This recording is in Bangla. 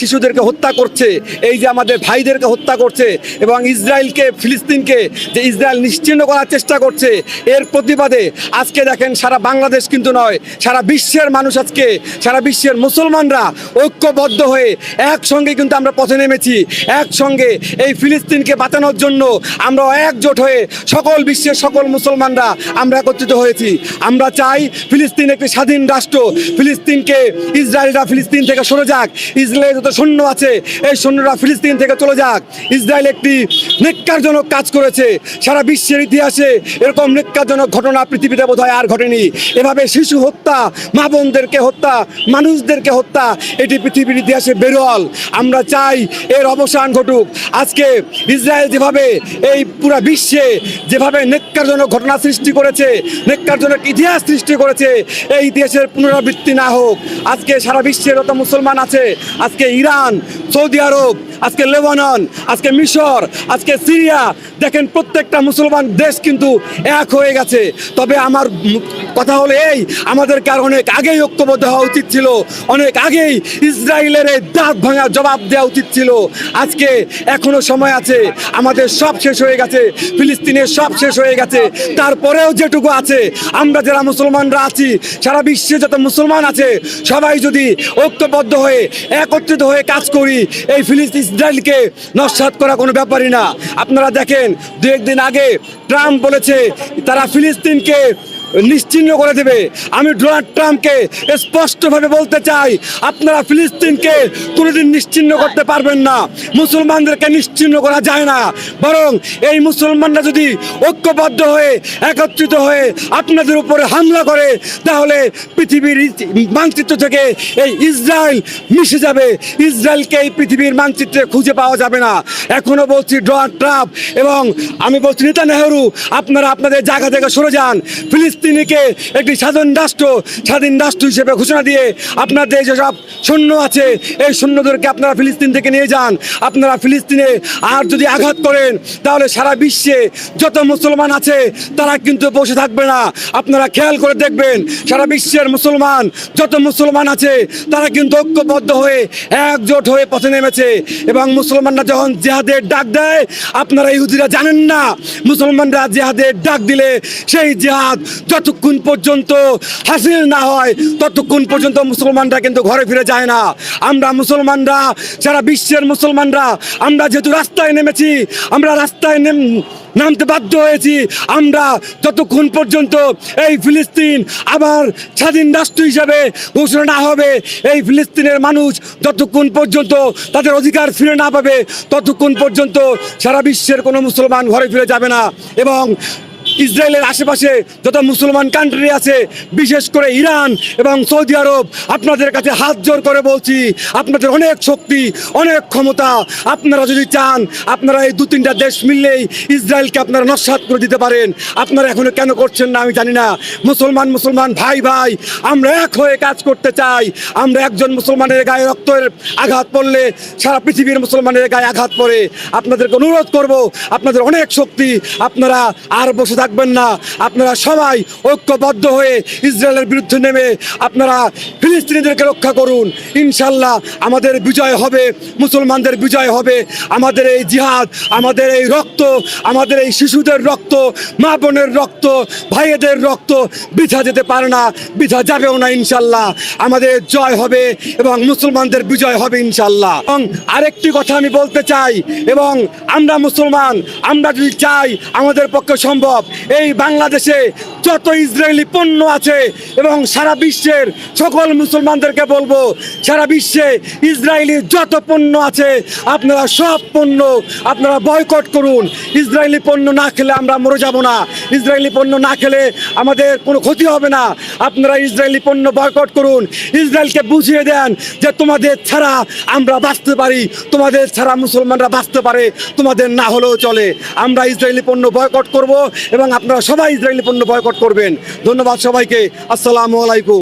শিশুদেরকে হত্যা করছে, এই যে আমাদের ভাইদেরকে হত্যা করছে এবং ইসরায়েলকে, ফিলিস্তিনকে যে ইসরায়েল নিশ্চিহ্ন করার চেষ্টা করছে, এর প্রতিবাদে আজকে দেখেন সারা বাংলাদেশ কিন্তু নয়, সারা বিশ্বের মানুষ আজকে, সারা বিশ্বের মুসলমানরা ঐক্যবদ্ধ হয়ে একসঙ্গে কিন্তু আমরা পথে নেমেছি, একসঙ্গে এই ফিলিস্তিনকে বাঁচানোর জন্য আমরা একজোট হয়ে সকল বিশ্বের সকল মুসলমানরা আমরা একত্রিত হয়েছি। আমরা চাই ফিলিস্তিন একটি স্বাধীন রাষ্ট্র, ফিলিস্তিনকে ইসরায়েলরা ফিলিস্তিন থেকে সরে যাক, ইসরায়েল যত সৈন্য আছে। এই সৈন্যরা ফিলিস্তিন থেকে চলে যাক। ইসরায়েল একটি নেককারজনক কাজ করেছে। সারা বিশ্বের ইতিহাসে এরকম নেককারজনক ঘটনা পৃথিবীতে বোধহয় আর ঘটেনি। এভাবে শিশু হত্যা, মা বোনদেরকে হত্যা, মানুষদেরকে হত্যা, এটি পৃথিবীর ইতিহাসে বেরোয়াল। আমরা চাই এর অবসান ঘটুক। আজকে ইসরায়েল যেভাবে এই পুরা বিশ্বে যেভাবে নেককারজনক ঘটনা সৃষ্টি করেছে, নেককারজনক ইতিহাস সৃষ্টি করেছে, এই ইতিহাসের পুনরাবৃত্তি না হোক, আজকে সারা বিশ্বের যত মুসলমান আছে, আজকে ইরান সৌদি আরব আজকে লেবানন, আজকে মিশর, আজকে সিরিয়া, দেখেন প্রত্যেকটা মুসলমান দেশ কিন্তু এক হয়ে গেছে। তবে আমার কথা হলো এই, আমাদেরকে আর অনেক আগেই ঐক্যবদ্ধ হওয়া উচিত ছিল। অনেক আগেই ইসরায়েলের এই দাঁত ভাঙা জবাব দেওয়া উচিত ছিল। আজকে এখনও সময় আছে, আমাদের সব শেষ হয়ে গেছে, ফিলিস্তিনের সব শেষ হয়ে গেছে। তারপরেও যেটুকু আছে, আমরা যারা মুসলমানরা আছি, সারা বিশ্বে যত মুসলমান আছে, সবাই যদি ঐক্যবদ্ধ হয়ে, একত্রিত হয়ে কাজ করি, এই ফিলিস্তিন ইসরায়েলকে নস্বাত করা কোনো ব্যাপারই না। আপনারা দেখেন দু একদিন আগে ট্রাম্প বলেছে, তারা ফিলিস্তিনকে নিশ্চিহ্ন করে দেবে। আমি ডোনাল্ড ট্রাম্পকে স্পষ্টভাবে বলতে চাই, আপনারা ফিলিস্তিনকে কোনোদিন নিশ্চিহ্ন করতে পারবেন না। মুসলমানদেরকে নিশ্চিহ্ন করা যায় না। বরং এই মুসলমানরা যদি ঐক্যবদ্ধ হয়ে, একত্রিত হয়ে আপনাদের উপরে হামলা করে, তাহলে পৃথিবীর মানচিত্র থেকে এই ইসরায়েল মিশে যাবে। ইসরায়েলকে এই পৃথিবীর মানচিত্রে খুঁজে পাওয়া যাবে না। এখনও বলছি ডোনাল্ড ট্রাম্প এবং আমি বলছি নেতা নেহরু আপনারা আপনাদের জায়গা থেকে সরে যান। ফিলিস্তিনিকে একটি স্বাধীন রাষ্ট্র স্বাধীন রাষ্ট্র হিসেবে ঘোষণা দিয়ে আপনাদের যেসব সৈন্য আছে। এই সৈন্যদেরকে আপনারা ফিলিস্তিন থেকে নিয়ে যান। আপনারা ফিলিস্তিনে আর যদি আঘাত করেন, তাহলে সারা বিশ্বে যত মুসলমান আছে, তারা কিন্তু বসে থাকবে না। আপনারা খেয়াল করে দেখবেন, সারা বিশ্বের মুসলমান, যত মুসলমান আছে, তারা কিন্তু ঐক্যবদ্ধ হয়ে একজোট হয়ে পথে নেমেছে। এবং মুসলমানরা যখন জেহাদের ডাক দেয়, আপনারা ইহুদিরা জানেন না, মুসলমানরা জেহাদের ডাক দিলে সেই জেহাদ যতক্ষণ পর্যন্ত হাসিল না হয়, ততক্ষণ পর্যন্ত মুসলমানরা কিন্তু ঘরে ফিরে যায় না। আমরা মুসলমানরা সারা বিশ্বের মুসলমানরা, আমরা যেহেতু রাস্তায় নেমেছি, আমরা রাস্তায় নেম, নামতে বাধ্য হয়েছি, আমরা যতক্ষণ পর্যন্ত এই ফিলিস্তিন আবার স্বাধীন রাষ্ট্র হিসাবে ঘোষণা না হবে। এই ফিলিস্তিনের মানুষ যতক্ষণ পর্যন্ত তাদের অধিকার ফিরে না পাবে, ততক্ষণ পর্যন্ত সারা বিশ্বের কোনো মুসলমান ঘরে ফিরে যাবে না। এবং ইসরায়েলের আশেপাশে যত মুসলমান কান্ট্রি আছে, বিশেষ করে ইরান এবং সৌদি আরব, আপনাদের কাছে হাত জোর করে বলছি, আপনাদের অনেক শক্তি, অনেক ক্ষমতা, আপনারা যদি চান, আপনারা এই দু তিনটা দেশ মিললেই ইসরায়েলকে আপনারা নস্বাত করে দিতে পারেন। আপনারা এখনও কেন করছেন না, আমি জানি না। মুসলমান মুসলমান, ভাই ভাই, আমরা এক হয়ে কাজ করতে চাই। আমরা একজন মুসলমানের গায়ে রক্তের আঘাত পড়লে সারা পৃথিবীর মুসলমানের গায়ে আঘাত পড়ে। আপনাদেরকে অনুরোধ করব, আপনাদের অনেক শক্তি, আপনারা আর বসে থাকবেন না। আপনারা সবাই ঐক্যবদ্ধ হয়ে ইসরায়েলের বিরুদ্ধে নেমে আপনারা ফিলিস্তিনিদেরকে রক্ষা করুন। ইনশাল্লাহ আমাদের বিজয় হবে, মুসলমানদের বিজয় হবে। আমাদের এই জিহাদ, আমাদের এই রক্ত, আমাদের এই শিশুদের রক্ত, মা বোনের রক্ত, ভাইয়েদের রক্ত বৃথা যেতে পারে না বৃথা যাবেও না ইনশাল্লাহ। আমাদের জয় হবে এবং মুসলমানদের বিজয় হবে ইনশাল্লাহ। এবং আরেকটি কথা আমি বলতে চাই, এবং আমরা মুসলমান, আমরা যদি চাই আমাদের পক্ষে সম্ভব এই বাংলাদেশে যত ইসরায়েলি পণ্য আছে এবং সারা বিশ্বের সকল মুসলমানদেরকে বলব, সারা বিশ্বে ইসরায়েলি যত পণ্য আছে, আপনারা সব পণ্য আপনারা বয়কট করুন। ইসরায়েলি পণ্য না খেলে আমরা মরে যাব না। ইসরায়েলি পণ্য না খেলে আমাদের কোনো ক্ষতি হবে না। আপনারা ইসরায়েলি পণ্য বয়কট করুন। ইসরায়েলকে বুঝিয়ে দেন যে তোমাদের ছাড়া আমরা বাঁচতে পারি, তোমাদের ছাড়া মুসলমানরা বাঁচতে পারে, তোমাদের না হলেও চলে। আমরা ইসরায়েলি পণ্য বয়কট করব এবং আপনারা সবাই ইসরায়েলি পণ্য বয়কট করবেন। ধন্যবাদ সবাইকে। আসসালামু আলাইকুম।